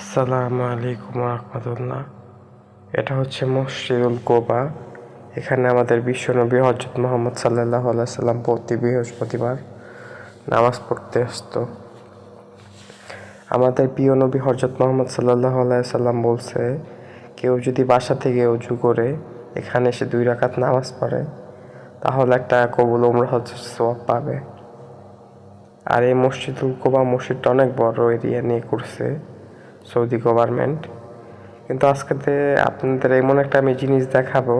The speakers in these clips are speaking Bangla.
আসসালামু আলাইকুম রহমতুল্লাহ। এটা হচ্ছে মসজিদুল কোবা। এখানে আমাদের বিশ্বনবী হজরত মোহাম্মদ সাল্লাহ সাল্লাম প্রতি বৃহস্পতিবার নামাজ পড়তে আসতো। আমাদের প্রিয় নবী হজরত মোহাম্মদ সাল্লাহ সাল্লাম বলছে, কেউ যদি বাসা থেকে উঁচু করে এখানে এসে দুই রাকাত নামাজ পড়ে, তাহলে একটা কবুল উমরা হচ্ছে সব পাবে। আর এই মসজিদুল কোবা মসজিদটা অনেক বড় এরিয়া নিয়ে করছে। সৌদি গভর্নমেন্ট কিন্তু আজকে আপনাদের এমন একটা আমি জিনিস দেখাবো,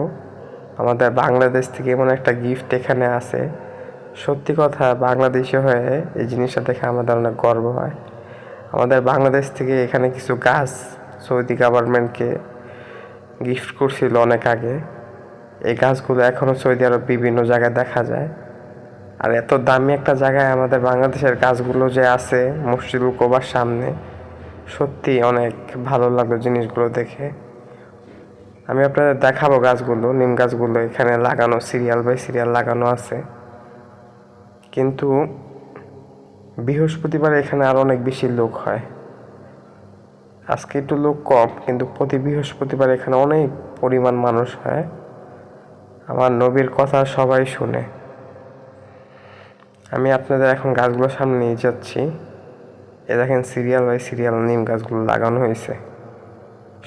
আমাদের বাংলাদেশ থেকে এমন একটা গিফট এখানে আছে। সত্যি কথা, বাংলাদেশে হয়ে এই জিনিসটা দেখে আমাদের অনেক গর্ব হয়। আমাদের বাংলাদেশ থেকে এখানে কিছু গাছ সৌদি গভর্নমেন্টকে গিফট করছিল অনেক আগে। এই গাছগুলো এখনও সৌদি আরব বিভিন্ন জায়গায় দেখা যায়। আর এত দামি একটা জায়গায় আমাদের বাংলাদেশের গাছগুলো যে আছে মসজিদুল কোবার সামনে সত্যি অনেক ভালো লাগল জিনিসগুলো দেখে। আমি আপনাদের দেখাবো গাছগুলো, নিম গাছগুলো, এখানে লাগানো সিরিয়াল বাই সিরিয়াল লাগানো আছে। কিন্তু বৃহস্পতিবার এখানে আরও অনেক বেশি লোক হয়। আজকে একটু লোক কম, কিন্তু প্রতি বৃহস্পতিবার এখানে অনেক পরিমাণ মানুষ হয়। আমার নবীর কথা সবাই শুনে। আমি আপনাদের এখন গাছগুলোর সামনে নিয়ে যাচ্ছি। এ দেখেন সিরিয়াল বাই সিরিয়াল নিম গাছগুলো লাগানো হয়েছে।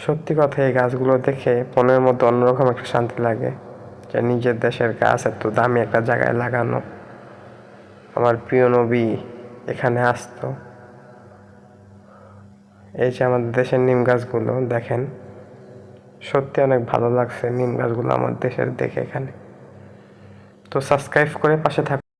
সত্যি কথা, এই গাছগুলো দেখে মনের মধ্যে অন্যরকম একটা শান্তি লাগে যে নিজের দেশের গাছ এত দামি একটা জায়গায় লাগানো। আমার প্রিয় নবী এখানে আসতো। এই যে আমাদের দেশের নিম গাছগুলো, দেখেন। সত্যি অনেক ভালো লাগছে নিম গাছগুলো আমার দেশের দেখে এখানে। তো সাবস্ক্রাইব করে পাশে থাক